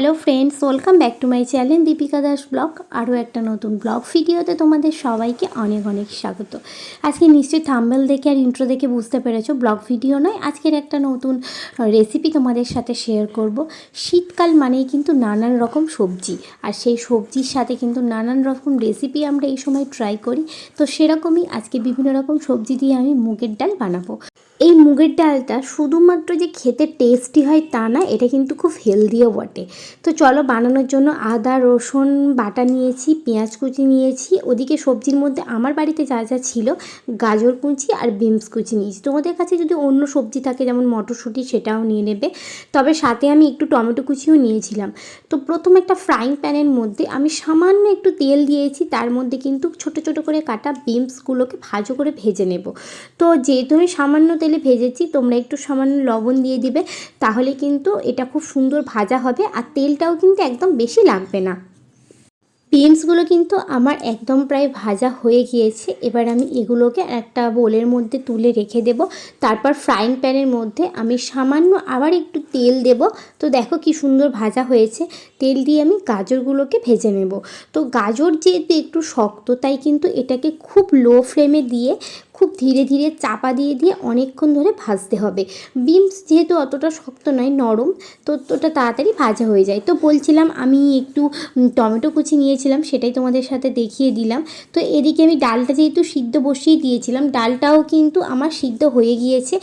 Hello friends welcome back to my channel Dipika Das blog আরও একটা নতুন blog ভিডিওতে তোমাদের সবাইকে অনেক অনেক স্বাগত। আজকে নিশ্চয়ই থাম্বেল দেখে আর ইন্ট্রো দেখে বুঝতে পেরেছ ব্লগ ভিডিও নয়, আজকের একটা নতুন রেসিপি তোমাদের সাথে শেয়ার করব। শীতকাল মানেই কিন্তু নানান রকম সবজি, আর সেই সবজির সাথে কিন্তু নানান রকম রেসিপি আমরা এই সময় ট্রাই করি। তো সেরকমই আজকে বিভিন্ন রকম সবজি দিয়ে আমি মুগের ডাল বানাবো। এই মুগের ডালটা শুধুমাত্র যে খেতে টেস্টি হয় তা না, এটা কিন্তু খুব হেলদিও বটে। তো চলো বানানোর জন্য আদা, রসুন, বাটা নিয়েছি, পেঁয়াজ কুচি নিয়েছি, ওদিকে সবজির মধ্যে আমার বাড়িতে যা যা ছিল, গাজর কুচি আর বিনস কুচি নিয়েছি। তোমাদের কাছে যদি অন্য সবজি থাকে, যেমন মটরশুঁটি, সেটাও নিয়ে নেবে। তবে সাথে আমি একটু টমেটো কুচিও নিয়েছিলাম। তো প্রথম একটা ফ্রাইং প্যানের মধ্যে আমি সামান্য একটু তেল দিয়েছি, তার মধ্যে কিন্তু ছোট ছোট করে কাটা বিনসগুলোকে ভাজো করে ভেজে নেব। তো যেহেতু আমি সামান্য তেলে ভেজেছি, তোমরা একটু সামান্য লবণ দিয়ে দিবে, তাহলে কিন্তু এটা খুব সুন্দর ভাজা হবে আর তেলটাও কিন্তু একদম বেশি লাগবে না। বিনসগুলো কিন্তু আমার একদম প্রায় ভাজা হয়ে গিয়েছে, এবার আমি এগুলোকে একটা বোলের মধ্যে তুলে রেখে দেব, তারপর ফ্রাইং প্যানের মধ্যে আমি সামান্য আবার একটু তেল দেব, তো দেখো কি সুন্দর ভাজা হয়েছে, তেল দিয়ে আমি গাজরগুলোকে ভেজে নেব। তো গাজর যেহেতু একটু শক্ত, তাই কিন্তু এটাকে খুব লো ফ্লেমে দিয়ে খুব ধীরে ধীরে চাপা দিয়ে দিয়ে অনেকক্ষণ ধরে ভাজতে হবে। বিনস যেহেতু অতটা শক্ত নয়, নরম, তো ওটা তাড়াতাড়ি ভাজা হয়ে যায়। তো বলছিলাম আমি একটু টমেটো কুচি নিয়েছিলাম, সেটাই তোমাদের সাথে দেখিয়ে দিলাম। তো এদিকে আমি ডালটা যেহেতু সিদ্ধ বসিয়ে দিয়েছিলাম, ডালটাও কিন্তু আমার সিদ্ধ হয়ে গিয়েছে।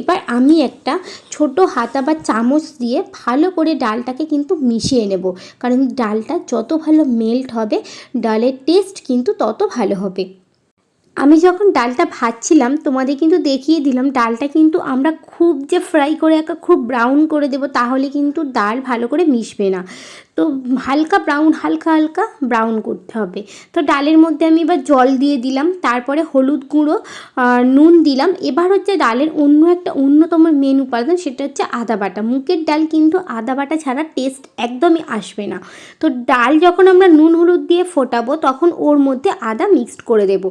এবার আমি একটা ছোট হাতা বা চামচ দিয়ে ভালো করে ডালটাকে কিন্তু মিশিয়ে নেব। কারণ ডালটা যত ভালো মেল্ট হবে, ডালের টেস্ট কিন্তু তত ভালো হবে। আমি যখন ডালটা ভাজছিলাম, তোমাদের কিন্তু দেখিয়ে দিলাম, ডালটা কিন্তু আমরা খুব যে ফ্রাই করে একটা খুব ব্রাউন করে দেবো, তাহলে কিন্তু ডাল ভালো করে মিশবে না। তো হালকা ব্রাউন হালকা হালকা ব্রাউন করতে হবে। তো ডালের মধ্যে আমি এবার জল দিয়ে দিলাম, তারপরে হলুদ গুঁড়ো নুন দিলাম। এবার হচ্ছে ডালের অন্য একটা অন্যতম মেন উপাদান, সেটা হচ্ছে আদা বাটা। মুগের ডাল কিন্তু আদা বাটা ছাড়া টেস্ট একদমই আসবে না। তো ডাল যখন আমরা নুন, হলুদ দিয়ে ফোটাবো, তখন ওর মধ্যে আদা মিক্সড করে দেব।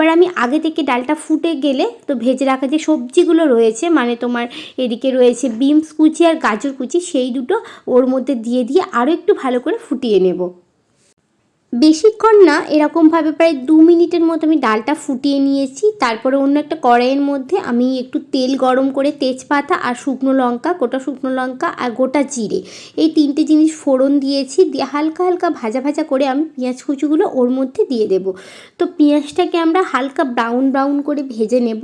এবার আমি আগে থেকে ডালটা ফুটে গেলে তো ভেজে রাখা যে সবজিগুলো রয়েছে মানে তোমার এদিকে রয়েছে বিমস কুচি আর গাজর কুচি, সেই দুটো ওর মধ্যে দিয়ে দিয়ে আরও একটু ভালো করে ফুটিয়ে নেব। বেশিক্ষণ না, এরকমভাবে প্রায় দু মিনিটের মতো আমি ডালটা ফুটিয়ে নিয়েছি। তারপরে অন্য একটা কড়াইয়ের মধ্যে আমি একটু তেল গরম করে তেজপাতা আর শুকনো লঙ্কা, গোটা শুকনো লঙ্কা আর গোটা জিরে, এই তিনটে জিনিস ফোড়ন দিয়েছি। দিয়ে হালকা হালকা ভাজা ভাজা করে আমি পেঁয়াজ কুচিগুলো ওর মধ্যে দিয়ে দেব। তো পেঁয়াজটাকে আমরা হালকা ব্রাউন ব্রাউন করে ভেজে নেব।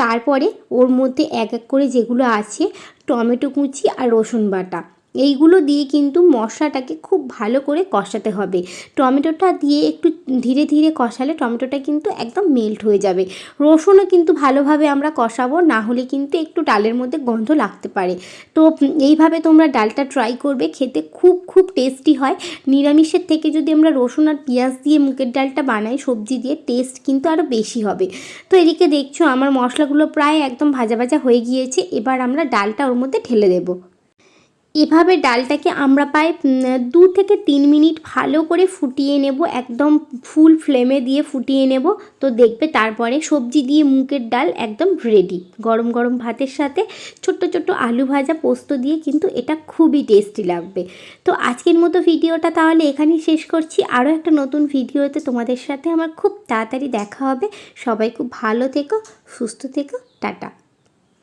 তারপরে ওর মধ্যে এক এক করে যেগুলো আছে, টমেটো কুচি আর রসুন বাটা। এইগুলো দিয়ে কিন্তু মশলাটাকে খুব ভালো করে কষাতে হবে। টমেটোটা দিয়ে একটু ধীরে ধীরে কষালে টমেটোটা কিন্তু একদম মেল্ট হয়ে যাবে। রসুনও কিন্তু ভালোভাবে আমরা কষাবো, না হলে কিন্তু একটু ডালের মধ্যে গন্ধ লাগতে পারে। তো এইভাবে তোমরা ডালটা ট্রাই করবে, খেতে খুব খুব টেস্টি হয়। নিরামিষের থেকে যদি আমরা রসুন আর পেঁয়াজ দিয়ে মুগের ডালটা বানাই, সবজি দিয়ে টেস্ট কিন্তু আরও বেশি হবে। তো এদিকে দেখছ আমার মশলাগুলো প্রায় একদম ভাজা ভাজা হয়ে গিয়েছে, এবার আমরা ডালটা ওর মধ্যে ঢেলে দেবো। এভাবে ডালটাকে আমরা প্রায় দু থেকে তিন মিনিট ভালো করে ফুটিয়ে নেব, একদম ফুল ফ্লেমে দিয়ে ফুটিয়ে নেব। তো দেখবে তারপরে সবজি দিয়ে মুগের ডাল একদম রেডি গরম গরম ভাতের সাথে। ছোট্ট ছোট্ট আলু ভাজা পোস্ত দিয়ে কিন্তু এটা খুবই টেস্টি লাগবে। তো আজকের মতো ভিডিওটা তাহলে এখানেই শেষ করছি। আরও একটা নতুন ভিডিওতে তোমাদের সাথে আমার খুব তাড়াতাড়ি দেখা হবে। সবাই খুব ভালো থেকো, সুস্থ থেকো, টাটা।